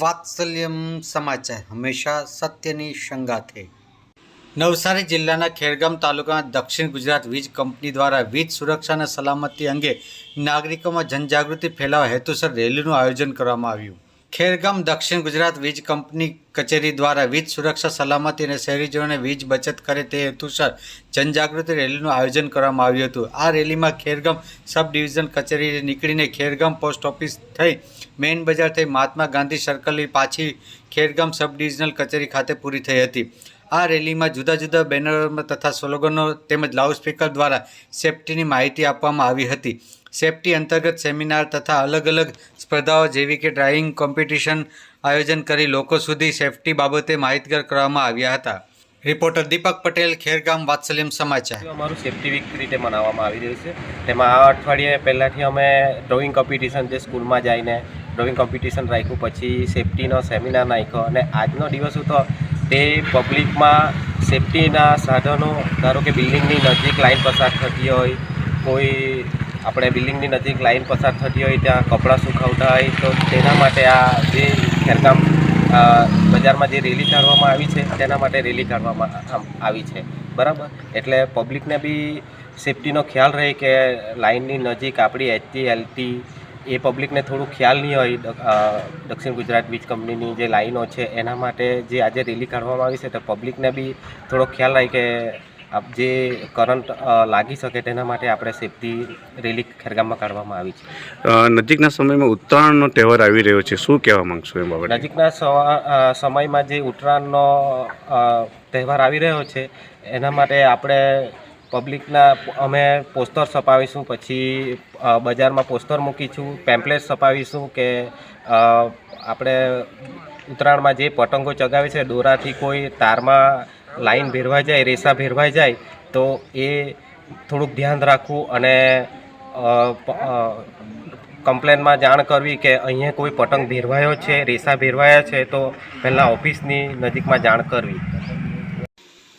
વાત્સલ્યમ સમાચાર. હંમેશા સત્યની સંગાથે નવસારી જિલ્લાના ખેરગામ તાલુકાના દક્ષિણ ગુજરાત વીજ કંપની દ્વારા વીજ સુરક્ષા અને સલામતી અંગે નાગરિકોમાં જનજાગૃતિ ફેલાવવા હેતુસર રેલીનું આયોજન કરવામાં આવ્યું. ખેરગામ દક્ષિણ ગુજરાત વીજ કંપની કચેરી દ્વારા વીજ સુરક્ષા, સલામતી અને શહેરીજનોને વીજ બચત કરે તે હેતુસર જનજાગૃતિ રેલીનું આયોજન કરવામાં આવ્યું હતું. આ રેલીમાં ખેરગામ સબ ડિવિઝન કચેરી નીકળીને ખેરગામ પોસ્ટ ઓફિસ થઈ મેઇન બજાર થઈ મહાત્મા ગાંધી સર્કલની પાછી ખેરગામ સબ ડિવિઝનલ કચેરી ખાતે પૂરી થઈ હતી. આ રેલીમાં જુદા જુદા બેનરો તથા સ્લોગનો તેમજ લાઉડસ્પીકર દ્વારા સેફટીની માહિતી આપવામાં આવી હતી. સેફટી અંતર્ગત સેમિનાર તથા અલગ અલગ સ્પર્ધાઓ જેવી કે ડ્રાઇવિંગ કોમ્પિટિશન આયોજન કરી લોકો સુધી સેફટી બાબતે માહિતગાર કરવામાં આવ્યા હતા. રિપોર્ટર દીપક પટેલ, ખેરગામ વાત્સલ્યમ સમાચાર. અમારું સેફ્ટી વીક રીતે મનાવવામાં આવી રહ્યું છે. તેમાં આ અઠવાડિયે પહેલાંથી અમે ડ્રોઈંગ કોમ્પિટિશન જે સ્કૂલમાં જઈને ડ્રોઈંગ કોમ્પિટિશન રાખ્યું, પછી સેફટીનો સેમિનાર નાખ્યો અને આજનો દિવસ હતો તે પબ્લિકમાં સેફટીના સાધનો, ધારો કે બિલ્ડિંગની નજીક લાઇન પસાર થતી હોય, કોઈ આપણે બિલ્ડિંગની નજીક લાઇન પસાર થતી હોય, ત્યાં કપડાં સુકાવતા હોય, તો તેના માટે આ જે ખેરગામ બજારમાં જે રેલી કાઢવામાં આવી છે, તેના માટે રેલી કાઢવામાં આવી છે. બરાબર? એટલે પબ્લિકને બી સેફટીનો ખ્યાલ રહે કે લાઇનની નજીક આપણી એચટી એલટી એ પબ્લિકને થોડું ખ્યાલ નહીં હોય દક્ષિણ ગુજરાત વીજ કંપનીની જે લાઈનો છે એના માટે જે આજે રેલી કાઢવામાં આવી છે તો પબ્લિકને બી થોડો ખ્યાલ રહે કે આપ જે કરંટ લાગી શકે તેના માટે આપણે સેફટી રેલી ખેરગામમાં કાઢવામાં આવી છે. નજીકના સમયમાં ઉત્તરાયણનો તહેવાર આવી રહ્યો છે. શું કહેવા માગશો એ બાબતે? નજીકના સમયમાં જે ઉત્તરાયણનો તહેવાર આવી રહ્યો છે એના માટે આપણે પબ્લિકના અમે પોસ્ટર છપાવીશું, પછી બજારમાં પોસ્ટર મૂકીશું પેમ્પલેટ છપાવીશું કે આપણે ઉત્તરાયણમાં જે પતંગો ચગાવે છે, દોરાથી કોઈ તારમાં લાઈન ભેરવાઈ જાય, રેસા ભેરવાઈ જાય, તો એ થોડુંક ધ્યાન રાખવું અને કમ્પ્લેનમાં જાણ કરવી કે અહીંયા કોઈ પતંગ ભેરવાયો છે, રેસા ભેરવાયા છે, તો પહેલાં ઓફિસની નજીકમાં જાણ કરવી.